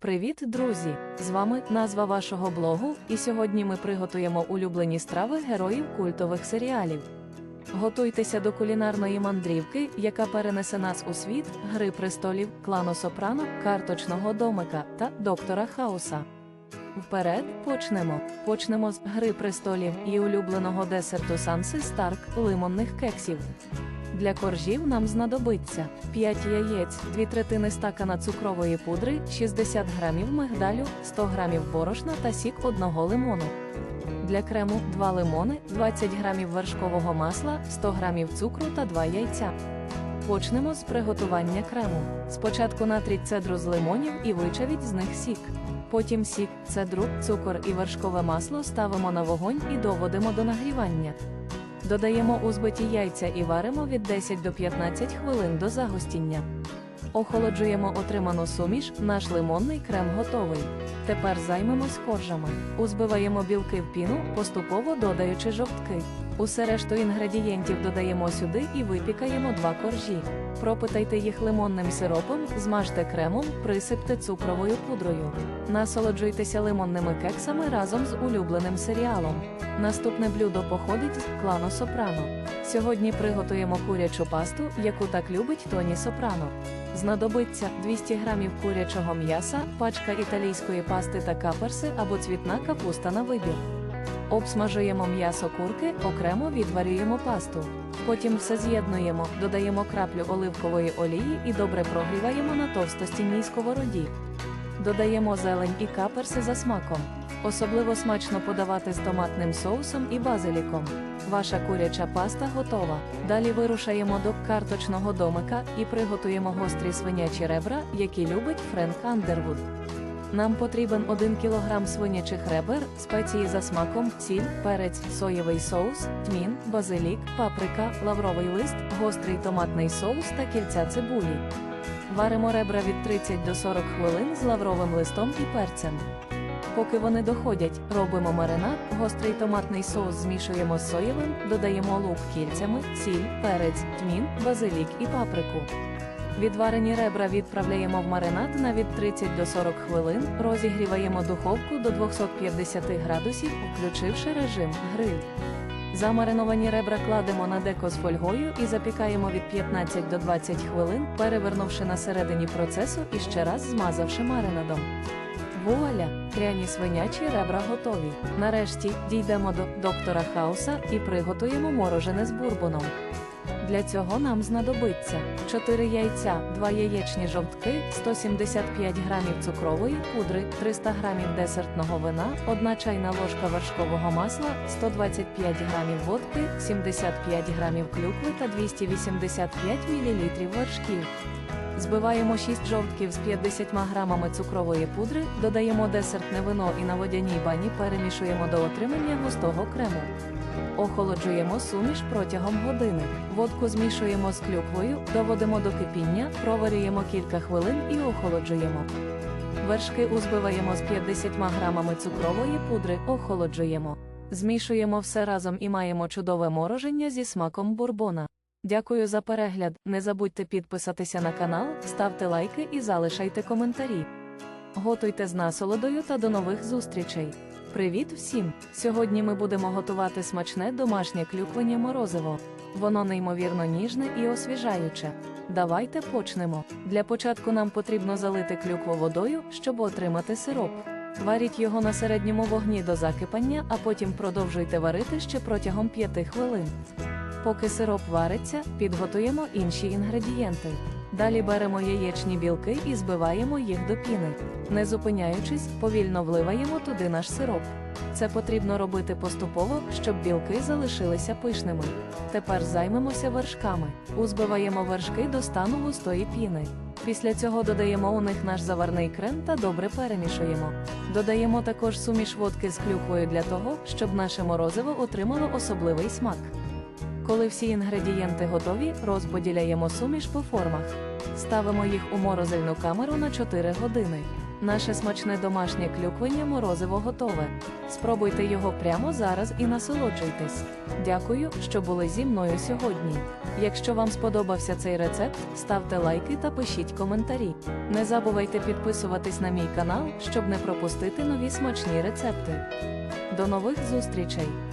Привіт, друзі! З вами назва вашого блогу, і сьогодні ми приготуємо улюблені страви героїв культових серіалів. Готуйтеся до кулінарної мандрівки, яка перенесе нас у світ Гри престолів, клану Сопрано, карточного домика та доктора Хауса. Вперед почнемо. Почнемо з Гри престолів і улюбленого десерту Санси Старк лимонних кексів. Для коржів нам знадобиться 5 яєць, 2 третини стакана цукрової пудри, 60 грамів мигдалю, 100 грамів борошна та сік одного лимону. Для крему 2 лимони, 20 грамів вершкового масла, 100 грамів цукру та 2 яйця. Почнемо з приготування крему. Спочатку натріть цедру з лимонів і вичавіть з них сік. Потім сік, цедру, цукор і вершкове масло ставимо на вогонь і доводимо до нагрівання. Додаємо у збиті яйця і варимо від 10 до 15 хвилин до загустіння. Охолоджуємо отриману суміш, наш лимонний крем готовий. Тепер займемось коржами. Узбиваємо білки в піну, поступово додаючи жовтки. Усе решту інгредієнтів додаємо сюди і випікаємо два коржі. Пропитайте їх лимонним сиропом, змажте кремом, присипте цукровою пудрою. Насолоджуйтеся лимонними кексами разом з улюбленим серіалом. Наступне блюдо походить з клану Сопрано. Сьогодні приготуємо курячу пасту, яку так любить Тоні Сопрано. Знадобиться 200 грамів курячого м'яса, пачка італійської пасти та каперси або цвітна капуста на вибір. Обсмажуємо м'ясо курки, окремо відварюємо пасту. Потім все з'єднуємо, додаємо краплю оливкової олії і добре прогріваємо на товстостінній сковороді. Додаємо зелень і каперси за смаком. Особливо смачно подавати з томатним соусом і базиліком. Ваша куряча паста готова. Далі вирушаємо до карточного домика і приготуємо гострі свинячі ребра, які любить Френк Андервуд. Нам потрібен 1 кг свинячих ребер, спеції за смаком, сіль, перець, соєвий соус, тмін, базилік, паприка, лавровий лист, гострий томатний соус та кільця цибулі. Варимо ребра від 30 до 40 хвилин з лавровим листом і перцем. Поки вони доходять, робимо маринад, гострий томатний соус змішуємо з соєвим, додаємо лук кільцями, сіль, перець, тмін, базилік і паприку. Відварені ребра відправляємо в маринад на від 30 до 40 хвилин, розігріваємо духовку до 250 градусів, включивши режим гриль. Замариновані ребра кладемо на деко з фольгою і запікаємо від 15 до 20 хвилин, перевернувши на середині процесу і ще раз змазавши маринадом. Вуаля, пряні свинячі ребра готові. Нарешті дійдемо до доктора Хауса і приготуємо морожене з бурбоном. Для цього нам знадобиться 4 яйця, 2 яєчні жовтки, 175 грамів цукрової пудри, 300 грамів десертного вина, 1 чайна ложка вершкового масла, 125 грамів водки, 75 грамів клюкви та 285 мл вершків. Збиваємо 6 жовтків з 50 грамами цукрової пудри, додаємо десертне вино і на водяній бані перемішуємо до отримання густого крему. Охолоджуємо суміш протягом години. Водку змішуємо з клюквою, доводимо до кипіння, проварюємо кілька хвилин і охолоджуємо. Вершки узбиваємо з 50 грамами цукрової пудри, охолоджуємо. Змішуємо все разом і маємо чудове мороження зі смаком бурбона. Дякую за перегляд. Не забудьте підписатися на канал, ставте лайки і залишайте коментарі. Готуйте з насолодою та до нових зустрічей. Привіт всім! Сьогодні ми будемо готувати смачне домашнє клюквене морозиво. Воно неймовірно ніжне і освіжаюче. Давайте почнемо. Для початку нам потрібно залити клюкву водою, щоб отримати сироп. Варіть його на середньому вогні до закипання, а потім продовжуйте варити ще протягом 5 хвилин. Поки сироп вариться, підготуємо інші інгредієнти. Далі беремо яєчні білки і збиваємо їх до піни. Не зупиняючись, повільно вливаємо туди наш сироп. Це потрібно робити поступово, щоб білки залишилися пишними. Тепер займемося вершками. Узбиваємо вершки до стану густої піни. Після цього додаємо у них наш заварний крем та добре перемішуємо. Додаємо також суміш водки з клюквою для того, щоб наше морозиво отримало особливий смак. Коли всі інгредієнти готові, розподіляємо суміш по формах. Ставимо їх у морозильну камеру на 4 години. Наше смачне домашнє клюквення морозиво готове. Спробуйте його прямо зараз і насолоджуйтесь. Дякую, що були зі мною сьогодні. Якщо вам сподобався цей рецепт, ставте лайки та пишіть коментарі. Не забувайте підписуватись на мій канал, щоб не пропустити нові смачні рецепти. До нових зустрічей!